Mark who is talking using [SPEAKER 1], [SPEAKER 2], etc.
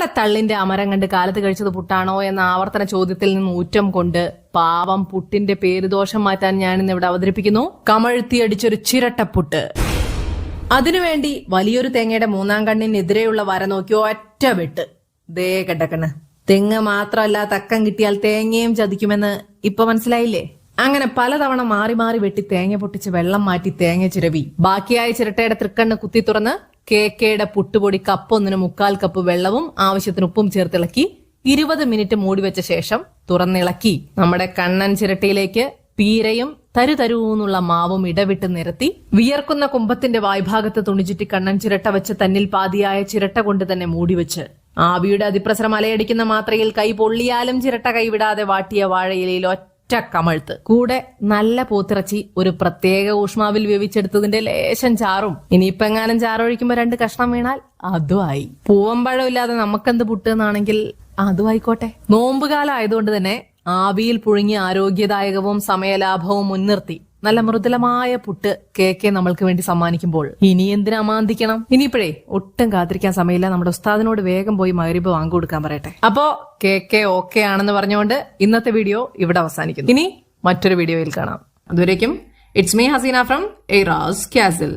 [SPEAKER 1] നമ്മുടെ തള്ളിന്റെ അമരം കണ്ട് കാലത്ത് കഴിച്ചത് പുട്ടാണോ എന്ന ആവർത്തന ചോദ്യത്തിൽ നിന്ന് ഊറ്റം കൊണ്ട് പാവം പുട്ടിന്റെ പേര് ദോഷം മാറ്റാൻ ഞാൻ ഇന്ന് ഇവിടെ അവതരിപ്പിക്കുന്നു. കമഴ്ത്തിയടിച്ചൊരു ചിരട്ടപ്പുട്ട്. അതിനുവേണ്ടി വലിയൊരു തേങ്ങയുടെ മൂന്നാം കണ്ണിനെതിരെയുള്ള വര നോക്കി ഒറ്റ വെട്ട്. ദേ കെട്ടക്കണ് തെങ്ങ് മാത്രമല്ല തക്കം കിട്ടിയാൽ തേങ്ങയും ചതിക്കുമെന്ന് ഇപ്പൊ മനസ്സിലായില്ലേ? അങ്ങനെ പലതവണ മാറി മാറി വെട്ടി തേങ്ങ പൊട്ടിച്ച് വെള്ളം മാറ്റി തേങ്ങ ചിരവി. ബാക്കിയായ ചിരട്ടയുടെ തൃക്കണ്ണ് കുത്തി തുറന്ന് കേക്കയുടെ പുട്ടുപൊടി കപ്പൊന്നിന് മുക്കാൽ കപ്പ് വെള്ളവും ആവശ്യത്തിന് ഉപ്പും ചേർത്തിളക്കി ഇരുപത് മിനിറ്റ് മൂടി വെച്ച ശേഷം തുറന്നിളക്കി. നമ്മുടെ കണ്ണൻ ചിരട്ടിയിലേക്ക് പീരയും തരു തരുവെന്നുള്ള മാവും ഇടവിട്ട് നിരത്തി വിയർക്കുന്ന കുമ്പത്തിന്റെ വായ്ഭാഗത്ത് തുണിചുറ്റി കണ്ണൻ ചിരട്ട വെച്ച് തന്നിൽ പാതിയായ ചിരട്ട കൊണ്ട് തന്നെ മൂടിവെച്ച് ആവിയുടെ അതിപ്രസരം അലയടിക്കുന്ന മാത്രയിൽ കൈ പൊള്ളിയാലും ചിരട്ട കൈവിടാതെ വാട്ടിയ വാഴയിലയിൽ ഒറ്റ കമഴ്ത്ത്. കൂടെ നല്ല പൂത്തിറച്ചി ഒരു പ്രത്യേക ഊഷ്മാവിൽ വേവിച്ചെടുത്തതിന്റെ ലേശം ചാറും. ഇനിയിപ്പോ എങ്ങാനും ചാറൊഴിക്കുമ്പോ രണ്ട് കഷ്ണം വീണാൽ അതുമായി. പൂവമ്പഴം ഇല്ലാതെ നമുക്കെന്ത് പുട്ടെന്നാണെങ്കിൽ അതും ആയിക്കോട്ടെ നോമ്പുകാലം ആയതുകൊണ്ട് തന്നെ ആവിയിൽ പുഴുങ്ങി ആരോഗ്യദായകവും സമയലാഭവും മുൻനിർത്തി. നല്ല മൃദുലമായ പുട്ട് കേക്കെ നമ്മൾക്ക് വേണ്ടി സമ്മാനിക്കുമ്പോൾ ഇനി എന്തിനാ അമാന്തിക്കണം ഇനിയിപ്പോഴേ ഒട്ടും കാത്തിരിക്കാൻ സമയമില്ല. നമ്മുടെ ഉസ്താദിനോട് വേഗം പോയി മകരീബ് വാങ്ങി കൊടുക്കാൻ പറയട്ടെ. അപ്പോ കേക്കെ ഓക്കെ ആണെന്ന് പറഞ്ഞുകൊണ്ട് ഇന്നത്തെ വീഡിയോ ഇവിടെ അവസാനിക്കുന്നു. ഇനി മറ്റൊരു വീഡിയോയിൽ കാണാം. അതുവരേക്കും ഇറ്റ്സ് മീ ഹസീന ഫ്രം എറാസ് കാസിൽ